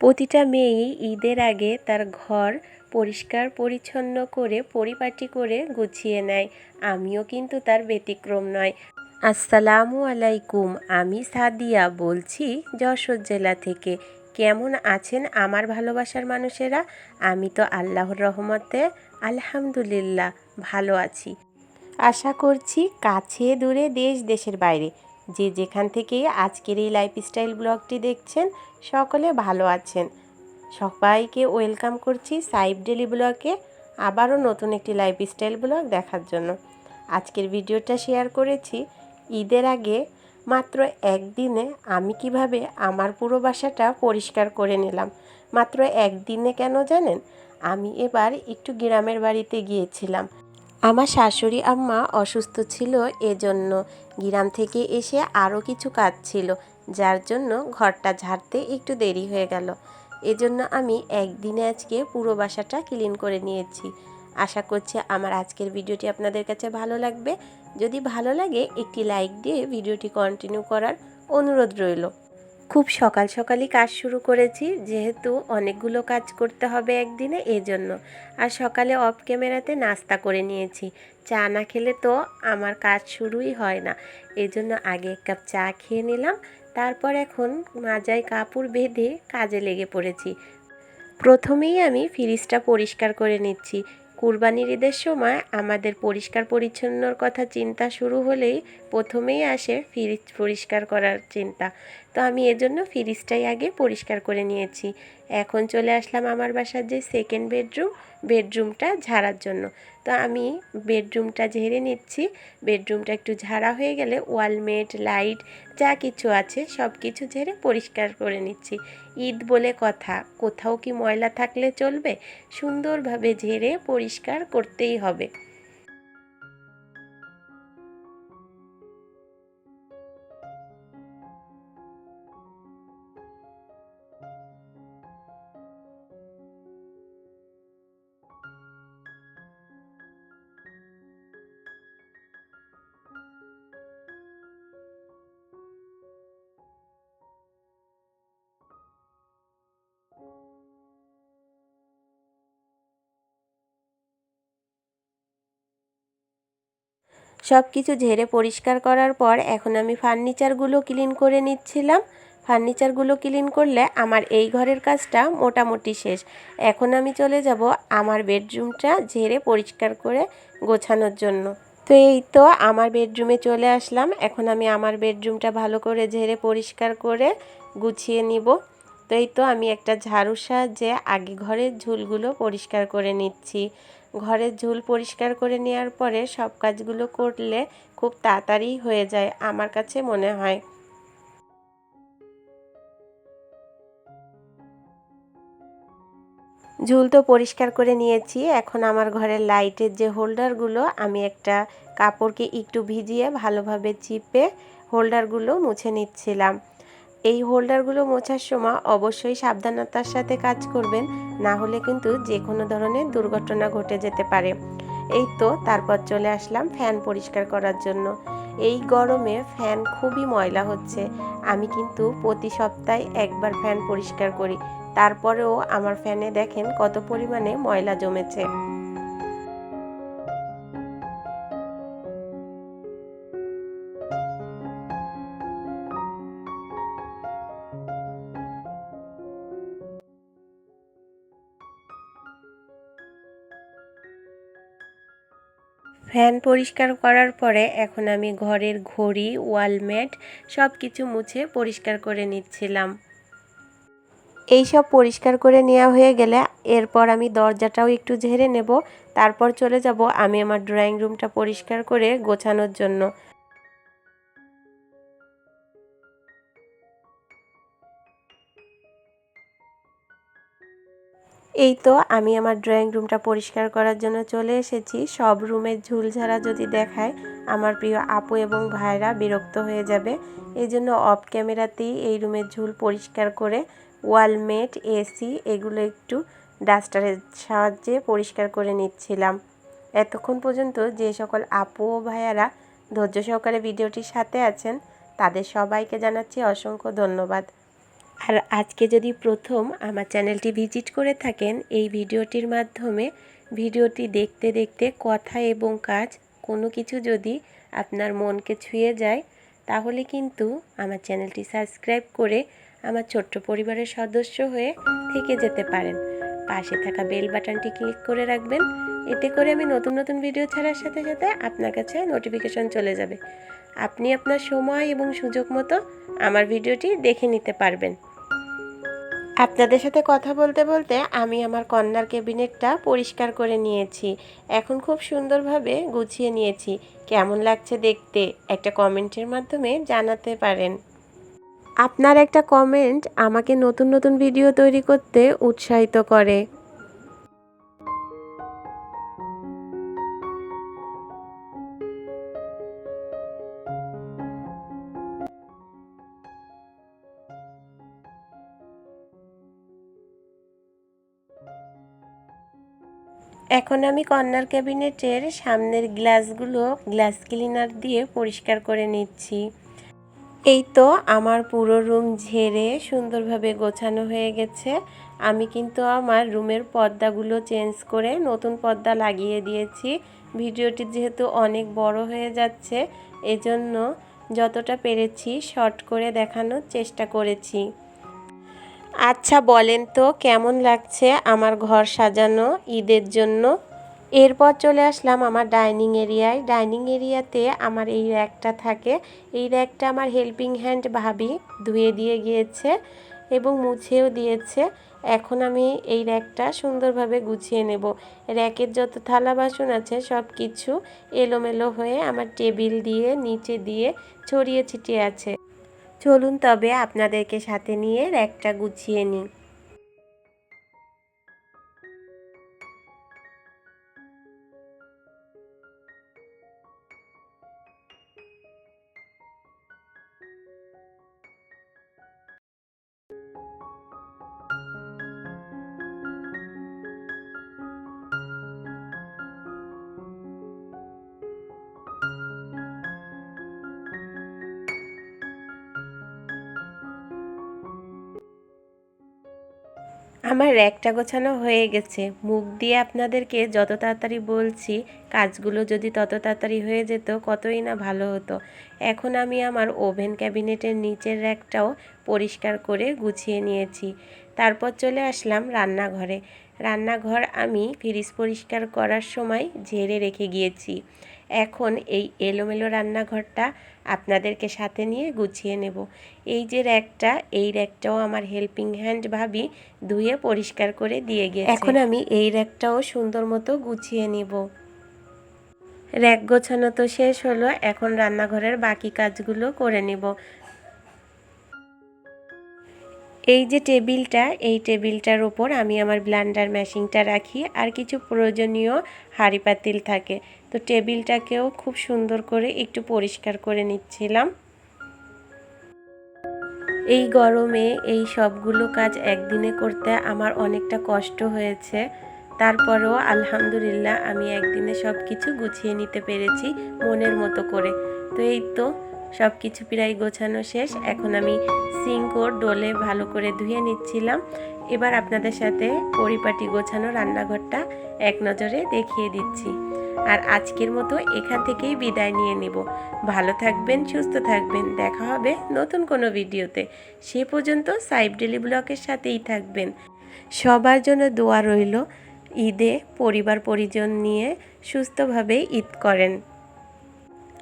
প্রতিটা মেয়েই ঈদের আগে তার ঘর পরিষ্কার, পরিচ্ছন্ন করে, পরিপাটি করে গুছিয়ে নেয়। আমিও কিন্তু তার ব্যতিক্রম নয়। আসসালামু আলাইকুম, আমি সাদিয়া বলছি যশোর জেলা থেকে। কেমন আছেন আমার ভালোবাসার মানুষেরা? আমি তো আল্লাহর রহমতে আলহামদুলিল্লাহ ভালো আছি। আশা করছি কাছে দূরে দেশ, দেশের বাইরে। যে যেখান থেকে আজকের এই লাইফস্টাইল ব্লগটি দেখছেন, সকলে ভালো আছেন। সবাইকে ওয়েলকাম করছি সাইব ডেলি ব্লগে আবারও নতুন একটি লাইফস্টাইল ব্লগ দেখার জন্য। আজকের ভিডিওটা শেয়ার করেছি ঈদের আগে মাত্র একদিনে আমি কীভাবে আমার পুরো বাসাটা পরিষ্কার করে নিলাম। মাত্র একদিনে কেন জানেন? আমি এবার একটু গ্রামের বাড়িতে গিয়েছিলাম। আমার শাশুড়ি আম্মা অসুস্থ ছিল এজন্য গ্রাম থেকে এসে আরও কিছু কাজ ছিল, যার জন্য ঘরটা ঝাড়তে একটু দেরি হয়ে গেল। এজন্য আমি একদিনে আজকে পুরো বাসাটা ক্লিন করে নিয়েছি। আশা করছি আমার আজকের ভিডিওটি আপনাদের কাছে ভালো লাগবে। যদি ভালো লাগে, একটি লাইক দিয়ে ভিডিওটি কন্টিনিউ করার অনুরোধ রইল। খুব সকাল সকালই কাজ শুরু করেছি, যেহেতু অনেকগুলো কাজ করতে হবে একদিনে, এজন্য। আর সকালে অফ ক্যামেরাতে নাস্তা করে নিয়েছি। চা না খেলে তো আমার কাজ শুরুই হয় না। এজন্য আগে এক কাপ চা খেয়ে নিলাম, তারপর এখন মাজায় কাপড় বেঁধে কাজে লেগে পড়েছি। প্রথমেই আমি ফ্রিজটা পরিষ্কার করে নিচ্ছি। কুরবানির ঈদের সময় আমাদের পরিষ্কার পরিচ্ছন্নর কথা চিন্তা শুরু হলেই প্রথমেই আসে ফ্রিজ পরিষ্কার করার চিন্তা। তো আমি এজন্য ফ্রিজটাই আগে পরিষ্কার করে নিয়েছি। এখন চলে আসলাম আমার বাসার যে সেকেন্ড বেডরুম বেডরুমটা ঝাড়ার জন্য। তো আমি বেডরুমটা ঝেড়ে নিচ্ছি। বেডরুমটা একটু ঝাড়া হয়ে গেলে ওয়ালমেট লাইট, যা কিছু আছে সব কিছু ঝেড়ে পরিষ্কার করে নিচ্ছি। ঈদ বলে কথা, কোথাও কি ময়লা থাকলে চলবে? সুন্দরভাবে ঝেড়ে পরিষ্কার করতেই হবে। সব কিছু ঝেড়ে পরিষ্কার করার পর এখন আমি ফার্নিচারগুলো ক্লিন করে নিচ্ছিলাম। ফার্নিচারগুলো ক্লিন করলে আমার এই ঘরের কাজটা মোটামুটি শেষ। এখন আমি চলে যাব আমার বেডরুমটা ঝেড়ে পরিষ্কার করে গোছানোর জন্য। তো এই তো আমার বেডরুমে চলে আসলাম। এখন আমি আমার বেডরুমটা ভালো করে ঝেড়ে পরিষ্কার করে গুছিয়ে নিব। তো এই তো আমি একটা ঝাড়ুর সাহায্যে আগে ঘরের ঝুলগুলো পরিষ্কার করে নিচ্ছি। ঘরের ঝুল পরিষ্কার করে নেওয়ার পরে সব কাজগুলো করলে খুব তাড়াতাড়ি হয়ে যায়, আমার কাছে মনে হয়। ঝুল তো পরিষ্কার করে নিয়েছি, এখন আমার ঘরের লাইটের যে হোল্ডারগুলো, আমি একটা কাপড়কে একটু ভিজিয়ে ভালোভাবে চিপে হোল্ডারগুলো মুছে নিচ্ছিলাম। এই হোল্ডারগুলো মোছার সময় অবশ্যই সাবধানতার সাথে কাজ করবেন, না হলে কিন্তু যে কোনো ধরনের দুর্ঘটনা ঘটে যেতে পারে। এই তো তারপর চলে আসলাম ফ্যান পরিষ্কার করার জন্য। এই গরমে ফ্যান খুবই ময়লা হচ্ছে। আমি কিন্তু প্রতি সপ্তাহে একবার ফ্যান পরিষ্কার করি। তারপরেও আমার ফ্যানে দেখেন কত পরিমাণে ময়লা জমেছে। ফ্যান পরিষ্কার করার পরে এখন আমি ঘরের ঘড়ি ওয়ালমেট সব কিছু মুছে পরিষ্কার করে নিচ্ছিলাম। এই সব পরিষ্কার করে নেওয়া হয়ে গেলে এরপর আমি দরজাটাও একটু ঝেড়ে নেব, তারপর চলে যাব আমি আমার ড্রয়িং রুমটা পরিষ্কার করে গোছানোর জন্য। এই তো আমি আমার ড্রয়িং রুমটা পরিষ্কার করার জন্য চলে এসেছি। সব রুমের ঝুলঝাড়া যদি দেখায়, আমার প্রিয় আপু এবং ভাইরা বিরক্ত হয়ে যাবে। এই জন্য অফ ক্যামেরাতেই এই রুমের ঝুল পরিষ্কার করে ওয়ালমেট এসি এগুলো একটু ডাস্টারের সাহায্যে পরিষ্কার করে নিচ্ছিলাম। এতক্ষণ পর্যন্ত যে সকল আপু ও ভাইয়ারা ধৈর্য সহকারে ভিডিওটির সাথে আছেন, তাদের সবাইকে জানাচ্ছি অসংখ্য ধন্যবাদ। আর আজকে যদি প্রথম আমার চ্যানেলটি ভিজিট করে থাকেন, এই ভিডিওটির মাধ্যমে ভিডিওটি দেখতে দেখতে কথা এবং কাজ কোনো কিছু যদি আপনার মনকে ছুঁয়ে যায়, তাহলে কিন্তু আমার চ্যানেলটি সাবস্ক্রাইব করে আমার ছোট্ট পরিবারের সদস্য হয়ে থেকে যেতে পারেন। পাশে থাকা বেল বাটনটি ক্লিক করে রাখবেন, এতে করে আমি নতুন নতুন ভিডিও ছাড়ার সাথে সাথে আপনার কাছে নোটিফিকেশন চলে যাবে। আপনি আপনার সময় এবং সুযোগ মতো আমার ভিডিওটি দেখে নিতে পারবেন। আপনাদের সাথে কথা বলতে বলতে আমি আমার কন্যার ক্যাবিনেটটা পরিষ্কার করে নিয়েছি। এখন খুব সুন্দরভাবে গুছিয়ে নিয়েছি। কেমন লাগছে দেখতে একটা কমেন্টের মাধ্যমে জানাতে পারেন। আপনার একটা কমেন্ট আমাকে নতুন নতুন ভিডিও তৈরি করতে উৎসাহিত করে। এখন আমি কর্নার ক্যাবিনেটের সামনের গ্লাসগুলো, গ্লাস ক্লিনার দিয়ে পরিষ্কার করে নিচ্ছি। এই তো আমার পুরো রুম ঝেড়ে সুন্দরভাবে গোছানো হয়ে গেছে। আমি কিন্তু আমার রুমের পর্দাগুলো চেঞ্জ করে নতুন পর্দা লাগিয়ে দিয়েছি। ভিডিওটি যেহেতু অনেক বড় হয়ে যাচ্ছে, এজন্য যতটা পেরেছি শর্ট করে দেখানোর চেষ্টা করেছি। আচ্ছা বলেন তো, কেমন লাগছে আমার ঘর সাজানো ঈদের জন্য? এরপর চলে আসলাম আমার ডাইনিং এরিয়ায়। ডাইনিং এরিয়াতে আমার এই র্যাকটা থাকে। এই র্যাকটা আমার হেল্পিং হ্যান্ড ভাবি ধুয়ে দিয়ে গিয়েছে এবং মুছেও দিয়েছে। এখন আমি এই র্যাকটা সুন্দরভাবে গুছিয়ে নেব। র্যাকের যত থালা বাসন আছে, সব কিছু এলোমেলো হয়ে আমার টেবিল দিয়ে, নিচে দিয়ে ছড়িয়ে ছিটিয়ে আছে। চলুন তবে আপনাদেরকে সাথে নিয়ে র্যাকটা গুছিয়ে নিই। আমার র্যাকটা গোছানো হয়ে গেছে। মুখ দিয়ে আপনাদেরকে যত তাড়াতাড়ি বলছি, কাজগুলো যদি তত তাড়াতাড়ি হয়ে যেত, কতই না ভালো হতো। এখন আমি আমার ওভেন ক্যাবিনেটের নিচের র্যাকটাও পরিষ্কার করে গুছিয়ে নিয়েছি। তারপর চলে আসলাম রান্নাঘরে। রান্নাঘর আমি ফ্রিজ পরিষ্কার করার সময় ঝেড়ে রেখে গিয়েছি। এখন এই এলোমেলো রান্নাঘরটা আপনাদেরকে সাথে নিয়ে গুছিয়ে নেব। এই যে র্যাকটা এই র্যাকটাও আমার হেল্পিং হ্যান্ড ভাবি ধুয়ে পরিষ্কার করে দিয়ে গিয়েছে এখন আমি এই র্যাকটাও সুন্দর মতো গুছিয়ে নেব। র্যাক গোছানো তো শেষ হলো এখন রান্নাঘরের বাকি কাজগুলো করে নিব। এই যে টেবিলটা, এই টেবিলটার ওপর আমি আমার ব্লান্ডার মেশিনটা রাখি আর কিছু প্রয়োজনীয় হাঁড়ি পাতিল থাকে। তো টেবিলটাকেও খুব সুন্দর করে একটু পরিষ্কার করে নিচ্ছিলাম। এই গরমে এই সবগুলো কাজ একদিনে করতে আমার অনেকটা কষ্ট হয়েছে। তারপরেও আলহামদুলিল্লাহ আমি একদিনে সব কিছু গুছিয়ে নিতে পেরেছি মনের মতো করে। তো এই তো সব কিছু প্রায় গোছানো শেষ। এখন আমি সিঙ্ক ও ডোলে ভালো করে ধুয়ে নিচ্ছিলাম। এবার আপনাদের সাথে পরিপাটি গোছানো রান্নাঘরটা এক নজরে দেখিয়ে দিচ্ছি। আর আজকের মতো এখান থেকেই বিদায় নিয়ে নেব। ভালো থাকবেন, সুস্থ থাকবেন। দেখা হবে নতুন কোনো ভিডিওতে। সে পর্যন্ত সাইব ডেলি ব্লকের সাথেই থাকবেন। সবার জন্য দোয়া রইল ঈদে পরিবার পরিজন নিয়ে সুস্থভাবে ঈদ করেন।